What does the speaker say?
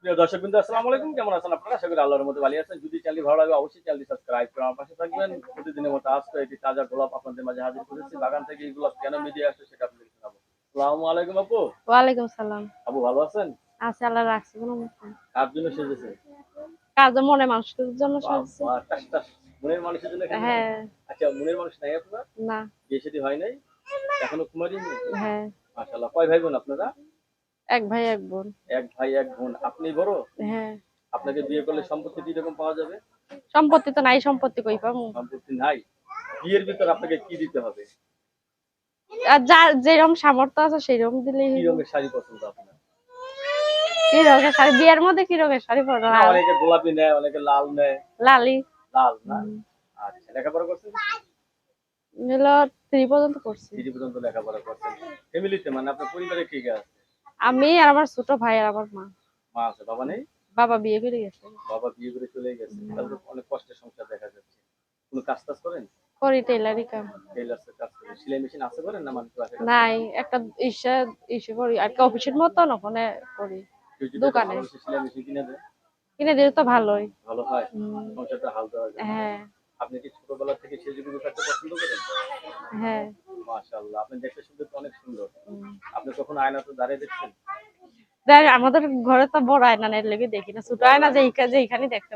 প্রিয় দর্শক বিন্দু আসসালামু আলাইকুম। কেমন আছেন আপনারা? আশা করি আল্লাহর মধ্যে ভালো আছেন। যদি চ্যানেল ভালো লাগে অবশ্যই চ্যানেলটি সাবস্ক্রাইব করে আমার পাশে থাকবেন। প্রতিদিনের মতো আজকে একটি তাজা গোলাপ আপনাদের মাঝে হাজির করেছি। বাগান থেকে এই গোলাপ কেন মিডিয়া আসছে সেটা আপনাদের আসসালামু আলাইকুম আপু। ওয়ালাইকুম সালাম আপু ভালো আছেন? আছে আল্লাহ রাখছি কোনো মতে কার জন্য সেজেছে? কাজ মনে মানুষের জন্য সাজছে। মনের মানুষের জন্য হ্যাঁ। আচ্ছা মনের মানুষ নাই আপনার? না। বিয়ে শাদী হয় নাই? এখনও কুমারী হ্যাঁ। মাশাআল্লাহ। কয় ভাই বোন আপনারা? এক ভাই এক বোন। এক ভাই এক বোন। আপনি বড়? হ্যাঁ। আপনাকে বিয়ে করলে সম্পত্তি কি রকম পাওয়া যাবে? সম্পত্তি তো নাই সম্পত্তি কই পাবো? সম্পত্তি নাই। বিয়ের ভিতর আপনাকে কি দিতে হবে? আর যার যেরকম সামর্থ্য আছে সেইরকম দিলেই কি। রঙের শাড়ি পছন্দ আপনার? কি রঙের শাড়ি? বিয়ের মধ্যে কি রঙের শাড়ি পরা অনেকে গোলাপি নেয় অনেকে লাল নেয়। লালি লাল না? আচ্ছা লেখাপড়া করছেন? হলো থ্রি পর্যন্ত করছি। থ্রি পর্যন্ত লেখাপড়া করছেন। ফ্যামিলিতে মানে আপনার পরিবারে কে কে আছে? আমি আর আমার ছোট ভাই আর আমার মা। মা আছে বাবা নেই? বাবা বিয়ে করে গেছে। বাবা বিয়ে করে চলে গেছে। তাহলে অনেক কষ্টের সংসার দেখা যাচ্ছে। কোনো কাজ টাজ করেন? করি টেলারি কাম। টেলার্সের কাজ করেন। সেলাই মেশিন আছে করেন না আছে নাই একটা ইসে ইসে করি। আর কি অফিসের মতন ওখানে করি। দোকানে। সেলাই মেশিন কিনে দেয়? কিনে দিলে তো ভালোই। ভালো হয়? সংসারটা হাল দেওয়া যায়। হ্যাঁ। আপনি কি ছোটবেলা থেকে সেজুগুলো থাকতে পছন্দ করেন? হ্যাঁ। মাশাআল্লাহ আপনি দেখতে শুনতে তো অনেক সুন্দর। আপনি কখনো আয়নাতে দাঁড়িয়ে দেখছেন? দেখ, আমাদের ঘরে তো বড় আয়না নেই লেগে দেখি না। ছোট আয়না যে যে এখানে দেখতে।